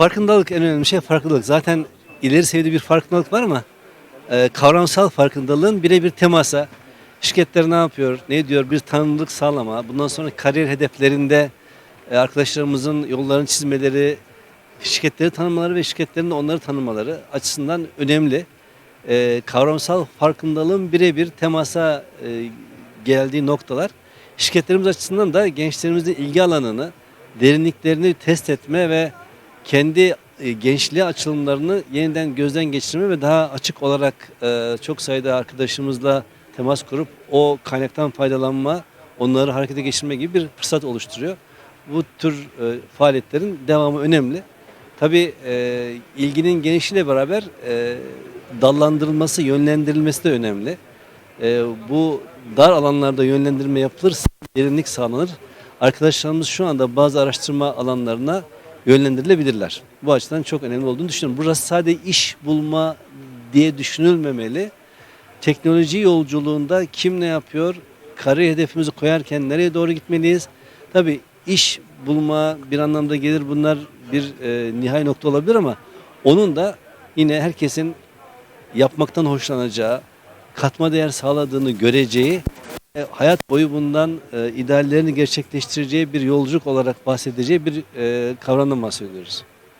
farkındalık en önemli şey farkındalık. Zaten ileri seviyede bir farkındalık var ama e, kavramsal farkındalığın birebir temasa, şirketler ne yapıyor, ne diyor bir tanımlılık sağlama, bundan sonra kariyer hedeflerinde e, arkadaşlarımızın yollarını çizmeleri, şirketleri tanımaları ve şirketlerin de onları tanımaları açısından önemli. E, kavramsal farkındalığın birebir temasa e, geldiği noktalar şirketlerimiz açısından da gençlerimizin ilgi alanını, derinliklerini test etme ve kendi e, gençliğe açılımlarını yeniden gözden geçirme ve daha açık olarak e, çok sayıda arkadaşımızla temas kurup o kaynaktan faydalanma, onları harekete geçirme gibi bir fırsat oluşturuyor. Bu tür e, faaliyetlerin devamı önemli. Tabii ilginin genişliğiyle beraber dallandırılması, yönlendirilmesi de önemli. Bu dar alanlarda yönlendirme yapılırsa derinlik sağlanır. Arkadaşlarımız şu anda bazı araştırma alanlarına yönlendirilebilirler. Bu açıdan çok önemli olduğunu düşünüyorum. Burası sadece iş bulma diye düşünülmemeli. Teknoloji yolculuğunda kim ne yapıyor, kariyer hedefimizi koyarken nereye doğru gitmeliyiz? Tabii iş bulma bir anlamda gelir bunlar bir e, nihai nokta olabilir ama onun da yine herkesin yapmaktan hoşlanacağı, katma değer sağladığını göreceği, e, hayat boyu bundan e, ideallerini gerçekleştireceği bir yolculuk olarak bahsedeceği bir e, kavramdan bahsediyoruz.